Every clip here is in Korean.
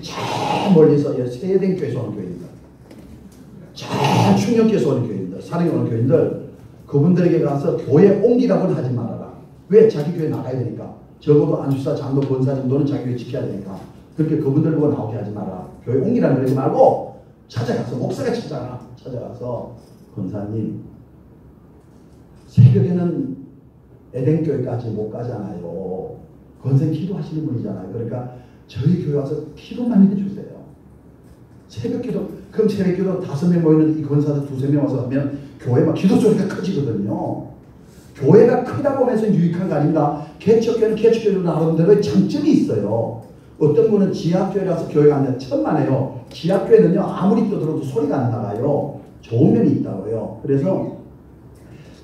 저 멀리서 세대된 교회에서 오는 교회입니다. 저 충격교에서 오는 교회입니다. 사랑에 오는 교회인들 그분들에게 가서 교회 옮기라고는 하지 말아라. 왜? 자기 교회 나가야 되니까. 적어도 안수사, 장로, 권사 정도는 자기 교회 지켜야 되니까. 그렇게 그분들 보고 나오게 하지 마라. 교회 옮기라는 그러지 말고 찾아가서 목사가 찾아가. 찾아가서 권사님 새벽에는 에덴교회까지 못 가잖아요. 권생 기도하시는 분이잖아요. 그러니까 저희 교회 와서 기도만 해주세요. 새벽 기도, 그럼 새벽 기도 다섯 명 모이는 이 권사들 두세 명 와서 하면 교회 막 기도 소리가 커지거든요. 교회가 크다 보면서 유익한 거 아닙니다. 개척교회는 개척교회로 나름대로의 장점이 있어요. 어떤 분은 지하교회라서 교회가 안 돼. 천만에요. 지하교회는요, 아무리 떠들어도 소리가 안 나가요. 좋은 면이 있다고요. 그래서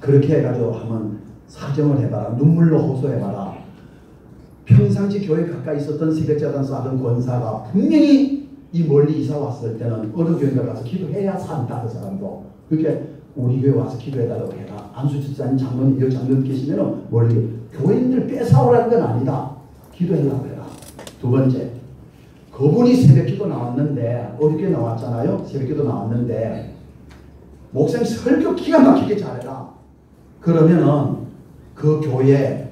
그렇게 해가지고 한번 사정을 해봐라. 눈물로 호소해봐라. 평상시 교회 가까이 있었던 새벽자단서 하던 권사가 분명히 이 멀리 이사 왔을 때는 어느 교회가 가서 기도해야 산다 그 사람도 그렇게 우리 교회 와서 기도해달라고 해라. 안수 집사님 장로님 여 장로님 계시면 멀리 교인들 뺏어오라는 건 아니다. 기도해달라고 해라. 두 번째 그분이 새벽기도 나왔는데 어렵게 나왔잖아요. 새벽기도 나왔는데 목사님 설교 기가 막히게 잘해라. 그러면은 그 교회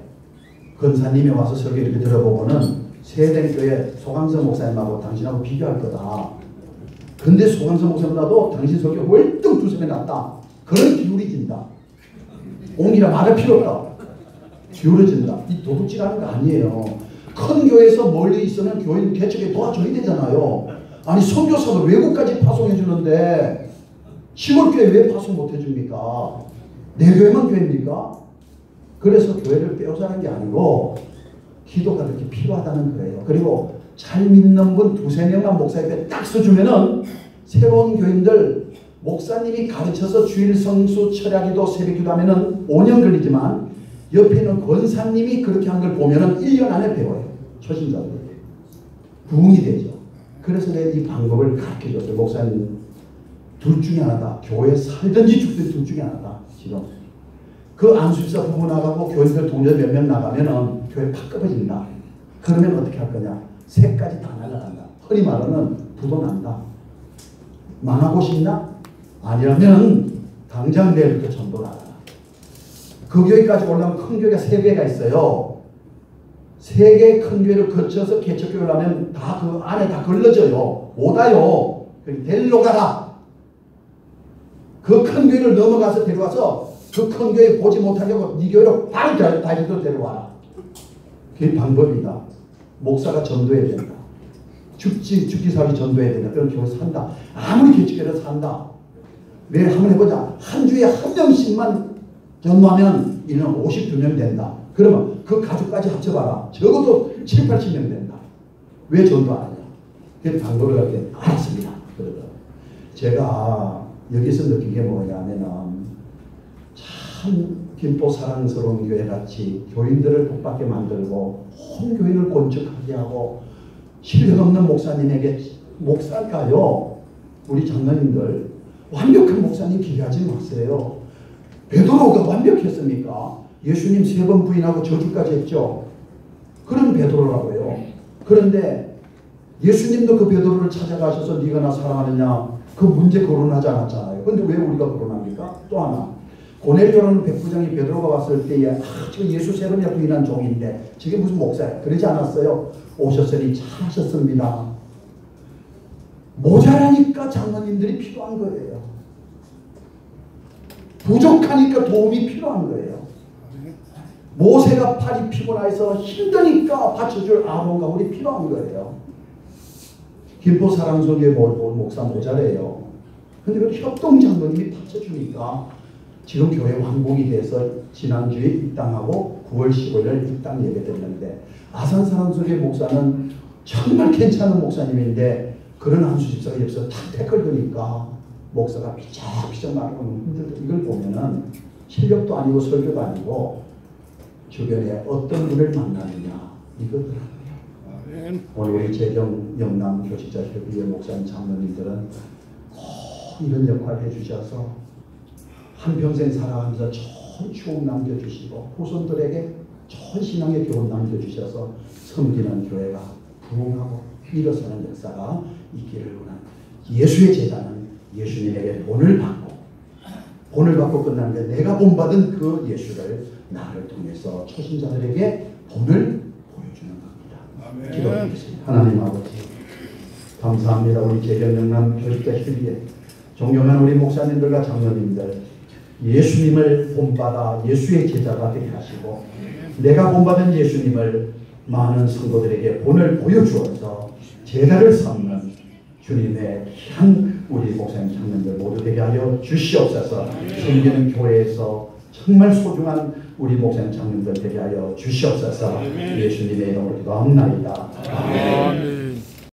권사님이 와서 설교 이렇게 들어보고는 세대교회 소강서 목사님하고 당신하고 비교할 거다. 근데 소강서 목사님보다도 당신 설교 월등 두세 배 낫다. 그런 기울이진다. 옹이라 말할 필요 없다. 기울어진다. 이 도둑질하는 거 아니에요. 큰 교회에서 멀리 있으면 교인 개척에 도와줘야 되잖아요. 아니 선교사도 외국까지 파송해 주는데 시골교회 왜 파송 못 해줍니까? 내 교회만 교회입니까? 그래서 교회를 빼앗아는 게 아니고 기도가 그렇게 필요하다는 거예요. 그리고 잘 믿는 분 두세 명만 목사 옆에 딱 서주면은 새로운 교인들 목사님이 가르쳐서 주일 성수 철야기도 새벽기도 하면은 5년 걸리지만 옆에 있는 권사님이 그렇게 한 걸 보면은 1년 안에 배워요. 초신자들. 부흥이 되죠. 그래서 내가 이 방법을 가르쳐 줬어요. 목사님 둘 중에 하나다. 교회 살든지 죽든지 둘 중에 하나다. 지금. 그 안수집사 부부 나가고 교인들 동료 몇 명 나가면은 교회 팍 꺼버진다. 그러면 어떻게 할 거냐? 새까지 다 날아간다. 허리 말로는 부도 난다. 망하고 싶나? 아니라면 당장 내일부터 전도 나가라. 그 교회까지 올라가면 큰 교회가 세 개가 있어요. 세 개의 큰 교회를 거쳐서 개척교회를 하면 다 그 안에 다 걸러져요. 못 와요. 데리러 가라. 그 큰 교회를 넘어가서 데려와서 그큰 교회 보지 못하게 하고 네 교회로 바로 다시도 데려와라. 그게 방법이다. 목사가 전도해야 된다. 죽지, 죽기 살기 전도해야 된다. 그런 교회 산다. 아무리 개척교회를 산다. 매일 한번 해보자. 한 주에 한 명씩만 전도하면 이는 52명 된다. 그러면 그 가족까지 합쳐봐라. 적어도 7, 80명 된다. 왜 전도 안 하냐? 그 방법을 이렇게 알았습니다. 그러더 제가 여기서 느낀 게 뭐냐면은 참 김포 사랑스러운 교회 같이 교인들을 복받게 만들고 온 교인을 건축하게 하고 실력 없는 목사님에게 목사가요 우리 장로님들 완벽한 목사님 기대하지 마세요. 베드로가 완벽했습니까? 예수님 세 번 부인하고 저주까지 했죠. 그런 베드로라고요. 그런데 예수님도 그 베드로를 찾아가셔서 네가 나 사랑하느냐 그 문제 거론하지 않았잖아요. 그런데 왜 우리가 거론합니까? 또 하나 고넬료라는 백부장이 베드로가 왔을 때에 아, 지금 예수 세 번이나 부인한 종인데 저게 무슨 목사야? 그러지 않았어요. 오셨으니 잘하셨습니다. 모자라니까 장로님들이 필요한 거예요. 부족하니까 도움이 필요한 거예요. 모세가 팔이 피곤해서 힘드니까 받쳐줄 아론과 우리 필요한 거예요. 김포 사랑소교회 목사 모자래요. 근데 그 협동 장로님이 받쳐주니까 지금 교회 완공이 돼서 지난주에 입당하고 9월 15일 입당 예배 드렸는데 아산 사랑소교회 목사는 정말 괜찮은 목사님인데 그런 한수 집사가 옆에서 탁 태클 거니까 목사가 비쩍비쩍 말하고 힘들다. 이걸 보면은 실력도 아니고 설교도 아니고 주변에 어떤 분을 만나느냐 이거더라고요. 오늘 우리 재경 영남 교직자 협의회 목사님 장로님들은 꼭 이런 역할을 해주셔서 한평생 살아가면서 좋은 추억 남겨주시고 후손들에게 좋은 신앙의 교훈 남겨주셔서 섬기는 교회가 부흥하고 일어서는 역사가 있기를 원합니다. 예수의 제자는 예수님에게 본을 받고 본을 받고 끝나는 게 내가 본받은 그 예수를 나를 통해서 초신자들에게 본을 보여주는 겁니다. 기도드리겠습니다. 하나님 아버지 감사합니다. 우리 재경영남 교육자 협의회 존경하는 우리 목사님들과 장로님들 예수님을 본받아 예수의 제자가 되게 하시고 내가 본받은 예수님을 많은 성도들에게 본을 보여주어서 제자를 삼는 주님의 한 우리 목사님 장로님들 모두 되게 하여 주시옵소서 섬기는 교회에서 정말 소중한 우리 목사님 장로님들 되게 하여 주시옵소서 예수님의 이름으로 기도합니다. 아멘.